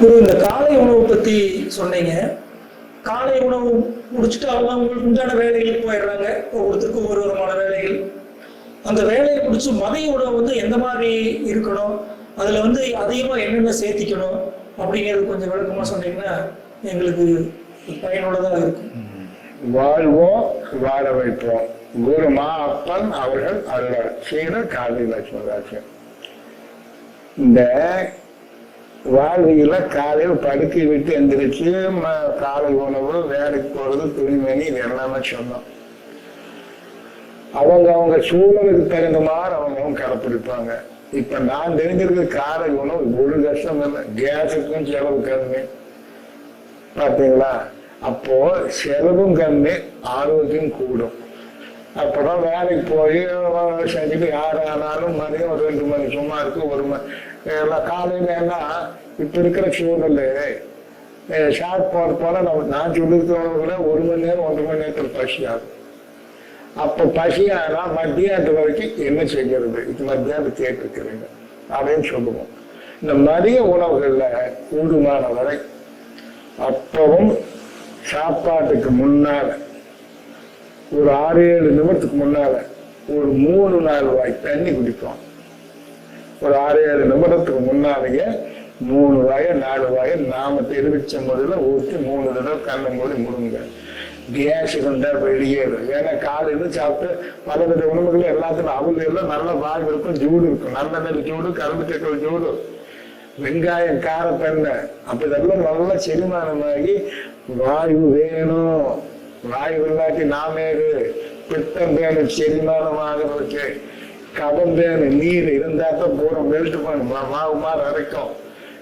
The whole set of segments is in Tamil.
குரு இந்த காலை உணவு பத்தி சொன்னீங்க. காலை உணவு முடிச்சுட்டு அவங்க அவங்களுக்கு உண்டான வேலைகளுக்கு போயிடுறாங்க. ஒவ்வொருத்தருக்கும் ஒவ்வொரு விதமான வேலைகள். அந்த வேலையை முடிச்சு மதிய உணவு வந்து எந்த மாதிரி இருக்கணும்? அதுல வந்து அதிகமா என்னென்ன சேர்த்திக்கணும்? அப்படிங்கிறது கொஞ்சம் விளக்கமா சொன்னீங்கன்னா எங்களுக்கு பயனுள்ளதா இருக்கும். வாழ்வோம் வாழ வைப்போம். குரு மா அப்பன் அவர்கள் அருளார். செய்த காலை லட்சுமதாசன் இந்த வாழ்வியில் காலையில் படுக்கை விட்டு எந்திரிச்சு ம- காலை உணவு வேலைக்கு போறது துணிமணி இது எல்லாமே சொன்னோம். அவங்க அவங்க சூழலுக்கு தகுந்த மாதிரி அவங்க அவங்க கடைப்பிடிப்பாங்க இப்ப நான் தெரிஞ்சிருக்க காலை உணவு ஒரு கஷ்டம் இல்லை. கேஸுக்கும் செலவு கம்மி. பார்த்தீங்களா அப்போ செலவும் கம்மி ஆரோக்கியம் கூடும். அப்புறம் வேலைக்கு போய் செஞ்சுட்டு யார் ஆனாலும் மதியம் ஒரு ரெண்டு மணி சும்மா இருக்கு ஒரு மணி எல்லாம் காலையில எல்லாம் இப்போ இருக்கிற சூழல் ஷார்ட் போற போல நம்ம நான் சொல்லிருக்கவங்க ஒரு மணி நேரம் ஒன்றரை மணி நேரத்தில் பசி ஆகும். பசியானா பசி மத்தியானத்து வரைக்கும் என்ன செய்கிறது இது மத்தியானம் கேட்டுருக்கிறீங்க அப்படின்னு சொல்லுவோம். இந்த மதிய உணவுகளில் கூடுமான வரை அப்பவும் சாப்பாட்டுக்கு முன்னால் ஒரு ஆறு ஏழு நிமிடத்துக்கு முன்னால ஒரு மூணு நாலு வாய் தண்ணி குடிப்போம். ஒரு ஆறு ஏழு நிமிடத்துக்கு முன்னாலேயே மூணு வாய நாலு வாய நாம தெரிவிச்ச முதல்ல ஊற்றி மூணு தடவை கண்ணை மூடி முடுங்க. கேஸ் இருந்தா வெளியேறும் ஏன்னா காலையில சாப்பிட்டு பல வித உணவுகள் எல்லாத்துக்கும் அவள் எல்லாம் நல்ல வாழ்வு இருக்கும் ஜூடு இருக்கும். நல்ல நெல் ஜூடு கரும்பு சக்கரை ஜூடு. வெங்காயம் காரத்தெண்ணெய். அப்ப இதெல்லாம் நல்லா செரிமானமாகி வாயு வேணும். வாய் இல்லாட்டி நாமேது பித்தம் வேணும் செரிமானமாகிறதுக்கு கதம் வேணும் நீர் இருந்தா தான் பூரா மெல்ட் பண்ணும் மாவு மாதிரி அரைக்கும்.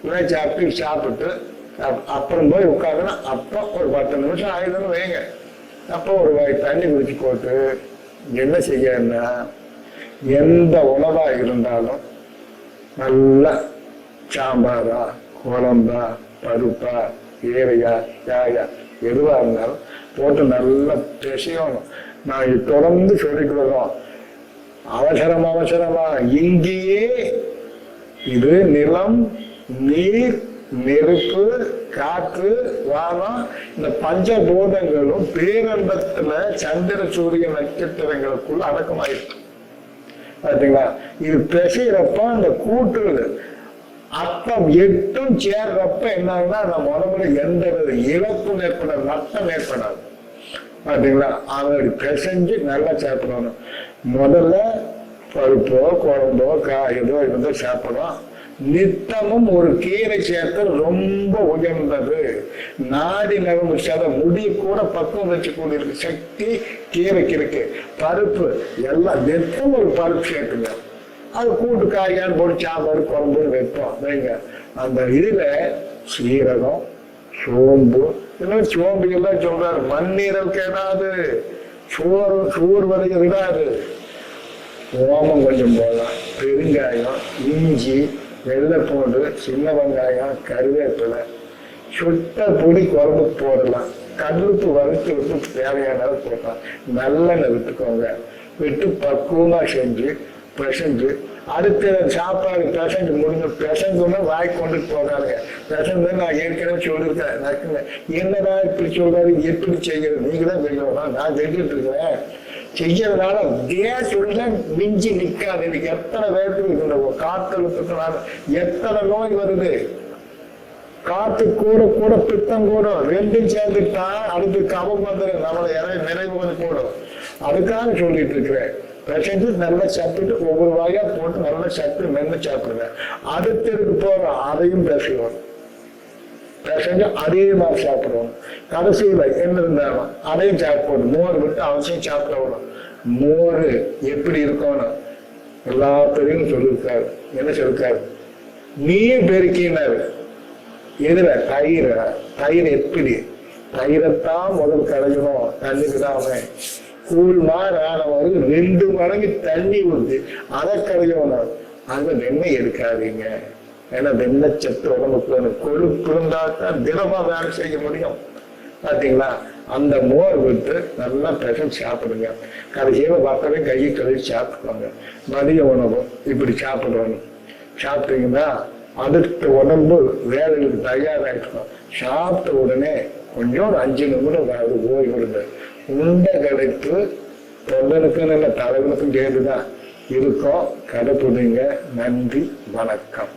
இவன் அப்படி சாப்பிட்டு அப்புறம் போய் உட்காருன்னா அப்போ ஒரு பத்து நிமிஷம் ஆயுதம் வைங்க. அப்போ ஒரு வாய் தண்ணி குடிச்சு போட்டு என்ன செய்யன்னா எந்த உணவா இருந்தாலும் நல்லா சாம்பாரா குழம்பா பருப்பா ஏரையா யாயா எதுவா இருந்தாலும் போட்டு நல்லா பிசையணும் நான் இது தொடர்ந்து சொல்லிட்டு அவசரம் அவசரமா. இங்கேயே இது நிலம் நீர் நெருப்பு காற்று வானம் இந்த பஞ்சபூதங்களும் பேரண்டத்துல சந்திர சூரிய நட்சத்திரங்களுக்குள்ள அடக்கமாயிருக்கு. பாத்தீங்களா? இது பெசையிறப்ப அந்த கூட்டு அத்தம் எட்டும் சேர்றப்ப என்னன்னா நம்ம உடம்புல எந்த வித இழப்பும் ஏற்படாது நஷ்டம் ஏற்படாது. பாத்தீங்களா? அதை பிசைஞ்சு நல்லா சாப்பிடணும். முதல்ல பருப்போ குழம்போ காயதோ இருந்தோ சாப்பிடணும். நித்தமும் ஒரு கீரை சேர்த்தல் ரொம்ப உயர்ந்தது. நாடி நரம்பு சத முடி கூட பக்குவம் வச்சுக்கூடிய இருக்கு சக்தி கீரைக்கு இருக்கு. பருப்பு எல்லாம் நித்தம் ஒரு பருப்பு சேர்த்துங்க அது கூட்டு காய்கறி போட்டு சாம்பார் குழம்பு வைப்போம். வைங்க அந்த இதுல சீரகம் சோம்பு இதெல்லாம் சோம்பு எல்லாம் சொல்றாரு. மண்ணீரல் கேடாது. சோறு சோறு வரைக்கும் விடாது ஓமம் கொஞ்சம் போடலாம். பெருங்காயம் இஞ்சி வெள்ளைப்பூண்டு சின்ன வெங்காயம் கருவேப்பிலை சுட்ட பொடி குழம்பு போடலாம். கல்லுப்பு வறுத்து விட்டு தேவையான போடலாம். நல்லெண்ணெய் விட்டுக்கோங்க. விட்டு பக்குவமாக செஞ்சு பிசைஞ்சு அடுத்த சாப்பாடு பிசைஞ்சு முடிஞ்ச பிசைஞ்சோன்னா வாய் கொண்டு போகாதுங்க. பிசைஞ்சு நான் ஏற்கனவே சொல்லியிருக்கேன் நக்குங்க என்னடா இப்படி சொல்றாரு எப்படி செய்யறது? நீங்க தான் செய்யணும் நான் செஞ்சுட்டு இருக்கிறேன். செய்யறதுனால கேஸ் மிஞ்சி நிற்காது எனக்கு எத்தனை பேருக்கு இந்த காத்தழுத்தத்தினால எத்தனை நோய் வருது? காத்து கூட கூட பித்தம் கூடும் ரெண்டும் சேர்ந்துட்டா அடுத்து கவம் வந்துடும் நம்மளை இறை நிறைவு வந்து கூடும் அதுக்காக சொல்லிட்டு இருக்கிறேன். பிசைஞ்சு நல்லா சாப்பிட்டு ஒவ்வொரு வாயா போட்டு நல்லா சாப்பிட்டு மென்று சாப்பிடுங்க அடுத்ததுக்கு போகிறோம் அதையும் பேசுவோம் பிசைஞ்சு அதே மாதிரி சாப்பிடுவோம் கடைசியில் என்ன இருந்தாலும் அதையும் சாப்பிடணும் மோர் விட்டு அவசியம் சாப்பிட மோர் எப்படி இருக்கணும் எல்லாத்தையும் சொல்லியிருக்காரு என்ன சொல்லிருக்காரு நீ பெருக்கினாரு எதுல தயிர் தயிர் எப்படி தயிரைத்தான் முதல் கிடைக்கணும் தண்ணிக்கு தான் கூழ் மாதிரி ஆனவருக்கு ரெண்டு மடங்கு தண்ணி ஊற்றி அதை கடைக்கணும் அந்த வெண்ணெய் எடுக்காதீங்க. ஏன்னா வெண்ணெய் சத்து உடம்புக்கு வேணும். கொழுப்பு இருந்தா தான் தினமா வேலை செய்ய முடியும். பாத்தீங்களா? அந்த மோர் விட்டு நல்லா பெசல் சாப்பிடுங்க. கடைசியில பார்த்தாலே கையை கழுவி சாப்பிடுவாங்க. மதிய உணவு இப்படி சாப்பிடணும். சாப்பிட்டீங்கன்னா அடுத்த உடம்பு வேலைகளுக்கு தயாராகிருக்கும் சாப்பிட்ட உடனே கொஞ்சம் ஒரு அஞ்சு நிமிடம் அது ஓய்வு இந்த கடைப்பு தொண்டனுக்கும் நல்ல தலைவனுக்கும் சேர்ந்துதான் இருக்கோம் கடைப்பிடிங்க நன்றி வணக்கம்.